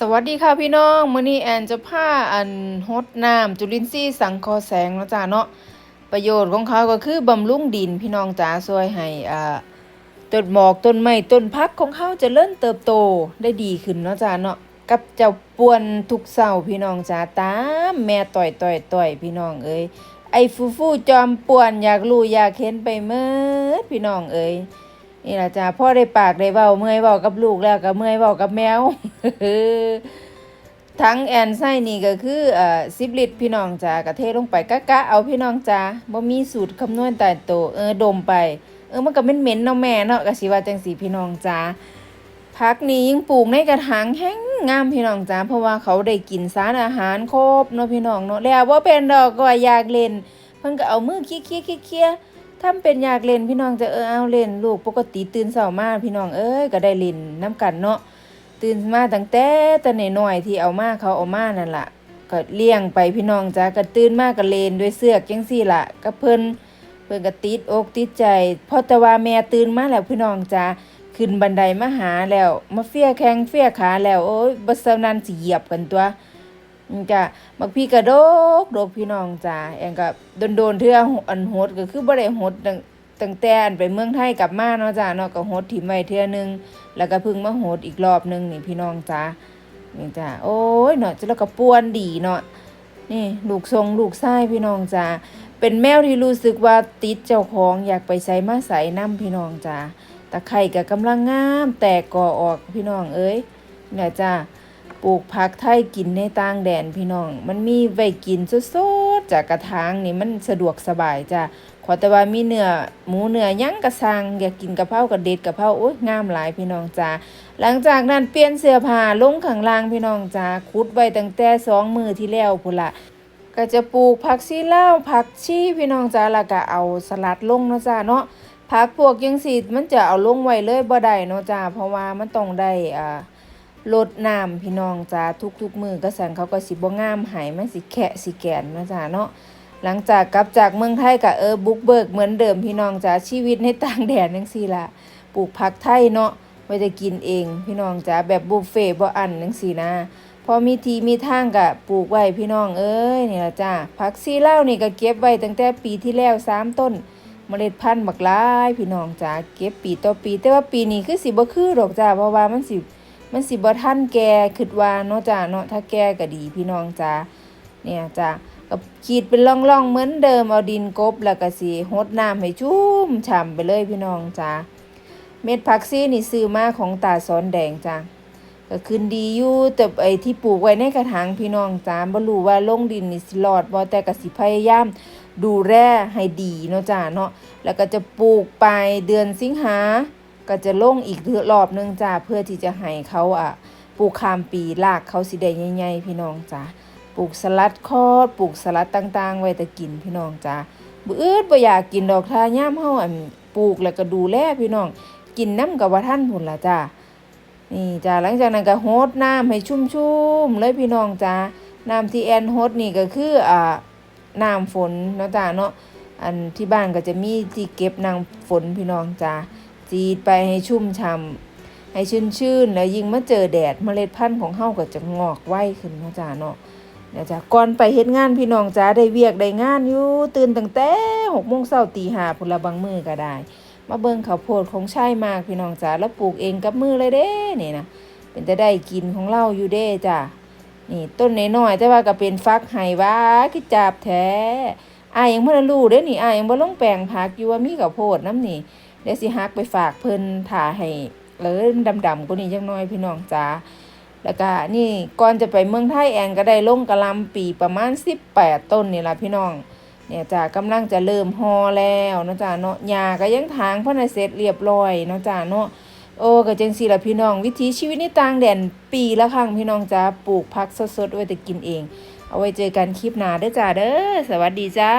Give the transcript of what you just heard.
สวัสดีค่ะพี่น้องมื้อนี้แอนจะพาอันฮดน้ำจุลินทรีย์สังเคราะห์แสงเนาะจ้าเนาะประโยชน์ของเขาก็คือบำรุงดินพี่น้องจ๋าช่วยให้อ่าต้นหมอกต้นไม้ต้นพักของเขาจะเริ่มเติบโตได้ดีขึ้นเนาะจ้าเนาะกับเจ้าป่วนทุกเศร้าพี่น้องจ๋าตามแม่ต่อยต่อยต่อยพี่น้องเอ้ยไอ้ฟูฟูจอมป่วนอยากรู้อยากเห็นไปเมื่อพี่น้องเอ้ย นี่ล่ะจ้าพ่อได้ปากได้เว้าเมื่อยเว้ากับลูกแล้วก็เมื่อยเว้ากับแมวทั้งแอนไส้นี่ก็คือเอ่อ10ลิตรพี่น้องจ้ากะเทลงไปกะกะเอาพี่น้องจ้าบ่มีสูตรคำนวณตายตัวเออดมไป เออมันก็เหม็นๆเนาะแม่เนาะก็สิว่าจังซี่พี่น้องจ้าผักนี้ยิ่งปลูกในกระถางแห้งงามพี่น้องจ้าเพราะว่าเขาได้กินสารอาหารครบเนาะพี่น้องเนาะแล้วบ่าเป็นดอกก็อยากเล่น เพิ่นก็เอามือเคี้ยๆๆๆ ทำเป็นอยากเล่นพี่น้องจะเออเอาเล่นลูกปกติตื่นเช้ามาพี่น้องเอ้ยก็ได้เล่นน้ำกันเนาะตื่นมาตั้งแต่แต่น้อยๆที่เอามาเขาเอามานั่นล่ะก็เลี้ยงไปพี่น้องจ้าก็ตื่นมาก็เล่นด้วยเสือกจังซี่ล่ะก็เพิ่นเพิ่นก็ติดอกติดใจพราะแต่ว่าแม่ตื่นมาแล้วพี่น้องจ้าขึ้นบันไดมาหาแล้ว มาเฟียแข้งเฟียขาแล้วโอ้ยบ่ซำนั้นสิเหยียบกันตัว จ้ะบักพี่กระโดกโดกพี่น้องจ้าแองก็โดนๆเทื่ออันโหดก็คือบ่ได้โหดตั้งแต่อันไปเมืองไทยกลับมาเนาะจ้าเนาะก็โหดถิ่มไว้เทื่อนึง แล้วก็พิ่งมาโหดอีกรอบนึงนี่พี่น้องจ้านี่จ้าโอ้ยเนาะจะแล้วก็ป่วนดีเนาะนี่ลูกทรงลูกชายพี่น้องจ้าเป็นแมวที่รู้สึกว่าติดเจ้าของอยากไปใส่มาใส่น้ำพี่น้องจ้าตะไคร่ก็กำลังงามแตกก่อออกพี่น้องเอ้ยเนี่ยจ้า ปลูกผักไทยกินในต่างแดนพี่น้อง มันมีไว้กินสดๆจากกระถางนี่มันสะดวกสบายจ้ะขอแต่ว่ามีเนื้อหมูเนื้อยังกระซังอยากกินกะเพรากระเด็ดกะเพราโอ้ยงามหลายพี่น้องจ้าหลังจากนั้นเปลี่ยนเสื้อผ้าลงข้างล่างพี่น้องจ้าขุดไว้ตั้งแต่สองมือที่แล้วพุ่นละก็จะปลูกผักชีลาวผักชีพี่น้องจ้าแล้วก็เอาสลัดลงเนาะจ้าเนาะผักพวกยังสิมันจะเอาลงไว้เลยบ่ได้เนาะจ้าเพราะว่ามันต้องได้อ่า ลดน้ำพี่น้องจ้าทุกๆมือก็สันเขาก็สิบ่งามหายมันสิแคะสิแกนนะจ้าเนาะหลังจากกลับจากเมืองไทยก็เออบุกเบิกเหมือนเดิมพี่น้องจ้าชีวิตในต่างแดนจังซี่ละปลูกผักไทยเนาะไว้จะกินเอง พี่น้องจ้าแบบบุฟเฟ่บ่อันจังซี่นะพอมีทีมีทางก็ปลูกไว้พี่น้องเอ้ยนี่ละจ้าผักซีเลานี่ก็เก็บไว้ตั้งแต่ปีที่แล้วสามต้นเมล็ดพันธุ์บักลายพี่น้องจ้าเก็บปีต่อปี แต่ว่าปีนี้คือสิบ่คือดอกจ้าเพราะว่ามันสิ มันสิบ่ทันแกคิดว่าเนาะจ้าเนาะถ้าแกก็ดีพี่น้องจ้าเนี่ยจ้าก็ขีดเป็นร่องๆเหมือนเดิมเอาดินกบแล้วก็สิรดน้ำให้ชุ่มฉ่ำไปเลยพี่น้องจ้าเม็ดผักซีนี่ซื้อมาของตาสอนแดงจ้าก็ขึ้นดีอยู่แต่ไอ้ที่ปลูกไว้ในกระถางพี่น้องจ้าบ่รู้ว่าลงดินนี่สิรอดบ่แต่ก็สิพยายามดูแลให้ดีเนาะจ้าเนาะแล้วก็จะปลูกไปเดือนสิงหา ก็จะลงอีกรอบหนึงจ้าเพื่อที่จะให้เขาอะปลูกขามปีรากเขาสิได้ใหญ่ๆพี่น้องจ้าปลูกสลัดคอดปลูกสลัดต่างๆ ไว้แต่กินพี่น้องจ้าบ่อืดบ่อยากกินดอกทาย่ามเฮาอันปลูกแล้วก็ดูแลพี่น้อง กินน้ำกับว่าท่านพุ่นล่ะจ้านี่จ้าหลังจากนั้นก็โฮดน้ำให้ชุ่มๆเลยพี่น้องจ้าน้ำที่แอนโฮดนี่ก็คืออ่าน้ำฝนเนาะจ้าเนาะอันที่บ้านก็จะมีที่เก็บน้ำฝนพี่น้องจ้า จีดไปให้ชุ่มช่ำให้ชื้นชื่นแล้วยิ่งมาเจอแดดเมล็ดพันธุ์ของเฮาก็จะงอกไวขึ้นเนาะจ้าเนาะเดี๋ยวจ้าก่อนไปเฮ็ดงานพี่น้องจ้าได้เวียกได้งานอยู่ตื่นตั้งแต่หกโมงเช้าตีห้าพุ่นละบางมือก็ได้ มาเบิ่งข้าวโพดของชายมากพี่น้องจ้าแล้วปลูกเองกับมือเลยเด้นี่นะเป็นจะได้กินของเราอยู่เด้จ้านี่ต้นน้อยๆแต่ว่าก็เป็นฟักไห้ว่าคือจับแท้อายยังบ่ได้รู้เด้นี่อายยังบ่ลงแปลงผักอยู่ว่ามีข้าวโพดนํนี่ เดี๋ยวสิฮักไปฝากเพิ่นถ่าให้เลยดำๆกว่านี้จังน้อยพี่น้องจ้าแล้วก็นี่ก่อนจะไปเมืองไทยแอนก็ได้ลงกระลำปีประมาณ 18 ต้นนี่ล่ะพี่น้อง เนี่ยจ้ากำลังจะเริ่มฮอแล้วเนาะจ้าเนาะหญ้าก็ยังถางเพราะน่ะเสร็จเรียบร้อยเนาะจ้าเนาะโอ้ก็จังซี่ล่ะพี่น้อง วิถีชีวิตในต่างแดนปีละครั้งพี่น้องจ้าปลูกผักสดๆไว้แต่กินเอง เอาไว้เจอกันคลิปหน้าเด้อจ้าเด้อสวัสดีจ้า